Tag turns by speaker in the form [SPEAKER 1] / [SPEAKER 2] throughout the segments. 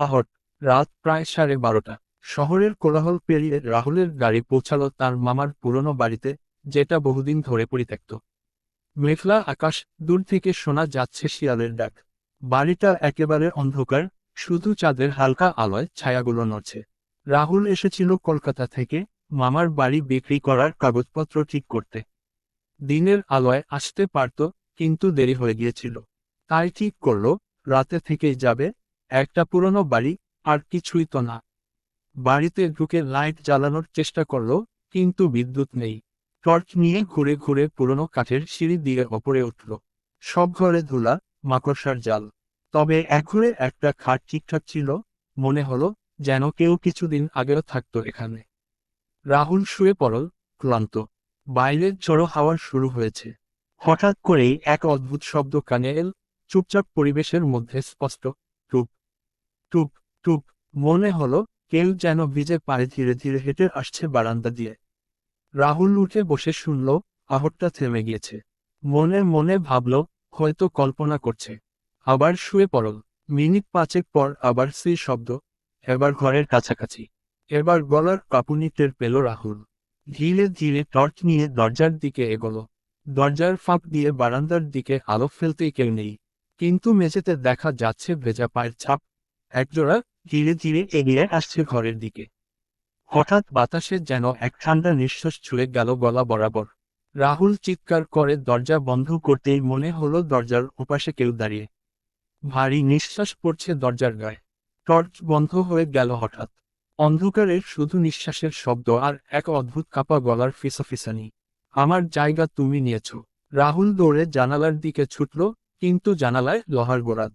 [SPEAKER 1] আহট। রাত প্রায় সাড়ে বারোটা। শহরের কোলাহল পেরিয়ে রাহুলের গাড়ি পৌঁছালো তার মামার পুরনো বাড়িতে, যেটা বহুদিন ধরে পরিত্যক্ত। মেঘলা আকাশ দূর থেকে শোনা যাচ্ছে শিয়ালের ডাক। বাড়িটা একেবারে অন্ধকার, শুধু চাঁদের হালকা আলোয় ছায়াগুলো নড়ছে। রাহুল এসেছিল কলকাতা থেকে মামার বাড়ি বিক্রি করার কাগজপত্র ঠিক করতে। দিনের আলোয় আসতে পারত, কিন্তু দেরি হয়ে গিয়েছিল। তাই ঠিক করল, রাতে থেকেই যাবে একটা পুরনো বাড়ি আর কিছুই তো না। বাড়িতে ঢুকে লাইট জ্বালানোর চেষ্টা করল, কিন্তু বিদ্যুৎ নেই। টর্চ নিয়ে ঘুরে ঘুরে পুরনো কাঠের সিঁড়ি দিয়ে ওপরে উঠল। সব ঘরে ধুলা, মাকড়সার জাল। তবে একঘরে একটা খাট ঠিকঠাক ছিল, মনে হলো যেন কেউ কিছুদিন আগেও থাকতো এখানে। রাহুল শুয়ে পড়ল, ক্লান্ত। বাইরের ঝড়ো হাওয়া শুরু হয়েছে। হঠাৎ করেই এক অদ্ভুত শব্দ কানে এল, চুপচাপ পরিবেশের মধ্যে স্পষ্ট টুপ টুপ টুপ, মনে হলো কেউ যেন ভিজে পায়ে ধীরে ধীরে হেঁটে আসছে বারান্দা দিয়ে। রাহুল উঠে বসে শুনল, আহটটা থেমে গিয়েছে। মনে মনে ভাবল, হয়তো কল্পনা করছে। আবার শুয়ে পড়ল। মিনিট পাঁচেক পর আবার সেই শব্দ, এবার ঘরের কাছাকাছি। এবার গলার কাঁপুনি টের পেল রাহুল। ধীরে ধীরে টর্চ নিয়ে দরজার দিকে এগোল। দরজার ফাঁক দিয়ে বারান্দার দিকে আলো ফেলতেই কেউ নেই। কিন্তু মেঝেতে দেখা যাচ্ছে ভেজা পায়ের ছাপ একজোড়া ধীরে ধীরে এগিয়ে আসছে ঘরের দিকে। হঠাৎ বাতাসে যেন এক ঠান্ডা নিঃশ্বাস ছুঁয়ে গেল গলা বরাবর। রাহুল চিৎকার করে দরজা বন্ধ করতেই মনে হলো দরজার ওপাশে কেউ দাঁড়িয়ে। ভারী নিঃশ্বাস পড়ছে দরজার গায়ে। টর্চ বন্ধ হয়ে গেল হঠাৎ। অন্ধকারের শুধু নিঃশ্বাসের শব্দ আর এক অদ্ভুত কাপা গলার ফিসাফিসানি। আমার জায়গা তুমি নিয়েছ। রাহুল দৌড়ে জানালার দিকে ছুটল, কিন্তু জানালায় লোহার গোড়াদ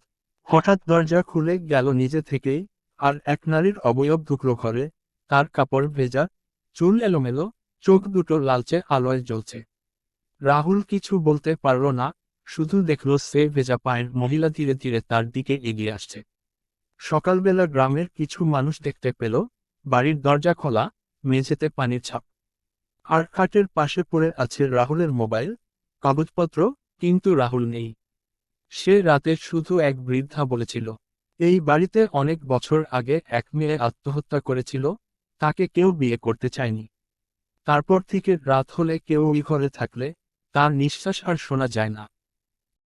[SPEAKER 1] হঠাৎ দরজা খুলে গেল নিজে থেকেই, আর এক নারীর অবয়ব ঢুকলো ঘরে, তার কাপড় ভেজা, চুল এলোমেলো, চোখ দুটো লালচে আলোয় জ্বলছে। রাহুল কিছু বলতে পারল না, শুধু দেখল সে ভেজা পায়ের মহিলা ধীরে ধীরে তার দিকে এগিয়ে আসছে। সকালবেলা গ্রামের কিছু মানুষ দেখতে পেল, বাড়ির দরজা খোলা, মেঝেতে পানির ছাপ। আর খাটের পাশে পড়ে আছে রাহুলের মোবাইল, কাগজপত্র, কিন্তু রাহুল নেই। সে রাতে শুধু এক বৃদ্ধা বলেছিল, এই বাড়িতে অনেক বছর আগে এক মেয়ে আত্মহত্যা করেছিল, তাকে কেউ বিয়ে করতে চায়নি। তারপর থেকে রাত হলে কেউ ওই ঘরে থাকলে, তার নিঃশ্বাস আর শোনা যায় না।